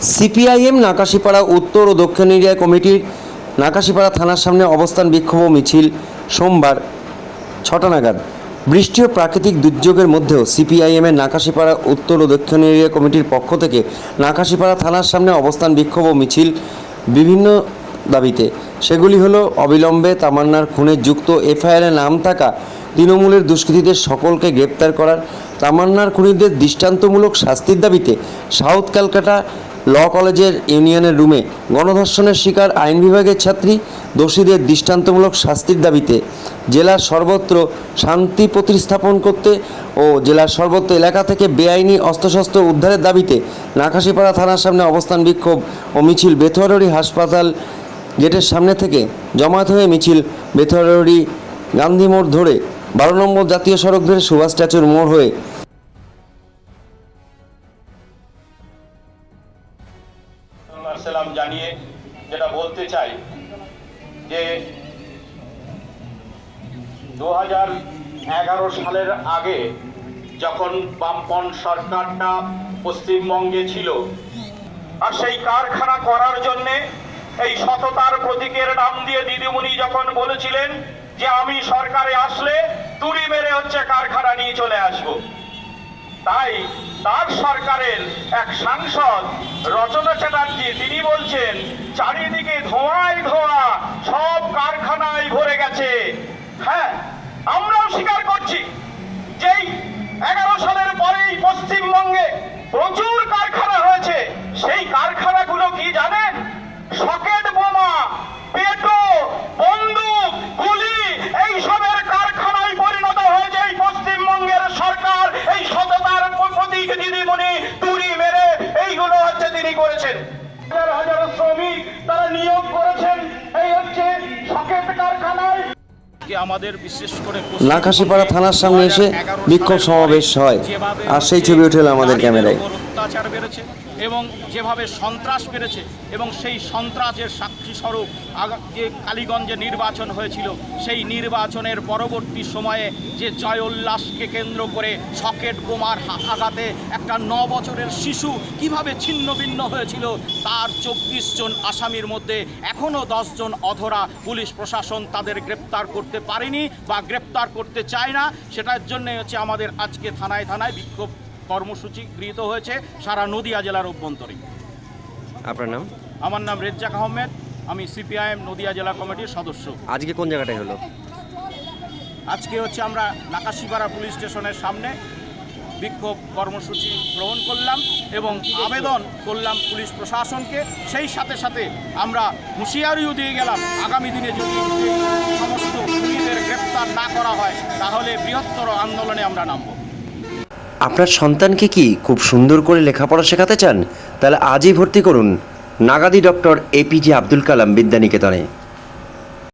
CPIM Nakashipara উত্তর ও দক্ষিণ area কমিটির নাকাশিপাড়া থানার সামনে অবস্থান বিক্ষোভ মিছিল সোমবার ছটা নাগাদ। বৃষ্টি ও প্রাকৃতিক দুর্যোগের মধ্যেও সিপিআইএমের নাকাশিপাড়া উত্তর ও দক্ষিণ এরিয়া কমিটির পক্ষ থেকে নাকাশিপাড়া থানার সামনে অবস্থান বিক্ষোভ ও মিছিল বিভিন্ন দাবিতে। সেগুলি হলো অবিলম্বে তামান্নার খুনে যুক্ত এফআইআরে নাম থাকা তৃণমূলের দুষ্কৃতীদের সকলকে গ্রেপ্তার করার, তামান্নার খুনিদের দৃষ্টান্তমূলক শাস্তির দাবিতে সাউথ ক্যালকাটা ল কলেজের ইউনিয়নের রুমে গণধর্ষণের শিকার আইন বিভাগের ছাত্রী দোষীদের দৃষ্টান্তমূলক শাস্তির দাবিতে জেলার সর্বত্র শান্তি প্রতিস্থাপন করতে ও জেলার সর্বত্র এলাকা থেকে বেআইনি অস্ত্রশস্ত্র উদ্ধারের দাবিতে নাকাশিপাড়া থানার সামনে অবস্থান বিক্ষোভ ও মিছিল বেথুয়ারি হাসপাতাল গেটের সামনে থেকে জমায়েত হয়ে মিছিল বেথুয়ারি গান্ধী মোড় ধরে বারো নম্বর জাতীয় সড়ক ধরে সুভাষ স্ট্যাচুর মোড় হয়ে জানিয়ে যেটা বলতে চাই যে দু সালের আগে যখন বামপন সরকারটা পশ্চিমবঙ্গে ছিল, আর সেই কারখানা করার জন্যে এই সততার প্রতীকের নাম দিয়ে দিদিমণি যখন বলেছিলেন যে আমি সরকারে আসলে তুড়ি মেরে হচ্ছে কারখানা নিয়ে চলে আসব, তাই তার সরকারের এক সাংসদ রচনা চ্যাটার্জি, তিনি বলছেন, চারিদিকে ধোঁয়ায় ধোঁয়া, সব কারখানায় ভরে গেছে। হ্যাঁ আমরাও স্বীকার করছি যেই এগারো সালের পরেই পশ্চিমবঙ্গে প্রচুর কারখানা হয়েছে। সেই কারখানাগুলো করেছেন। হাজার হাজার শ্রমিক তারা নিয়োগ করেছেন। এই হচ্ছে সকেট কারখানায়। আমাদের নাকাশিপাড়া থানার সামনে এসে বিক্ষোভ সমাবেশ হয়। আর সেই ছবি উঠে আমাদের ক্যামেরায়। অত্যাচার বেড়েছে। এবং যেভাবে সন্ত্রাস বেড়েছে এবং সেই সন্ত্রাসের সাক্ষী স্বরূপ যে কালীগঞ্জে নির্বাচন হয়েছিল, সেই নির্বাচনের পরবর্তী সময়ে যে জয় উল্লাসকে কেন্দ্র করে সকেট বোমার আঘাতে একটা ন বছরের শিশু কীভাবে ছিন্ন ভিন্ন হয়েছিল, তার চব্বিশ জন আসামির মধ্যে এখনও জন অধরা পুলিশ প্রশাসন তাদের গ্রেপ্তার করতে পারেনি বা গ্রেপ্তার করতে চায় না। সেটার জন্য হচ্ছে আমাদের আজকে থানায় থানায় বিক্ষোভ কর্মসূচি গৃহীত হয়েছে সারা নদিয়া জেলার অভ্যন্তরে আপনার নাম? আমার নাম রেজ্জাক আহমেদ আমি সিপিআইএম নদিয়া জেলা কমিটির সদস্য। আজকে কোন জায়গাটায় হলো? আজকে হচ্ছে আমরা নাকাশিপাড়া পুলিশ স্টেশনের সামনে বিক্ষোভ কর্মসূচি গ্রহণ করলাম এবং আবেদন করলাম পুলিশ প্রশাসনকে। সেই সাথে সাথে আমরা হুঁশিয়ারিও দিয়ে গেলাম আগামী দিনে যদি সমস্ত খুনিদের গ্রেপ্তার না করা হয় তাহলে বৃহত্তর আন্দোলনে আমরা নামব। আপনার সন্তানকে কি খুব সুন্দর করে লেখাপড়া শেখাতে চান? তাহলে আজই ভর্তি করুন। নাগাদি ডক্টর এপিজে আব্দুল কালাম বিদ্যানিকেতনে।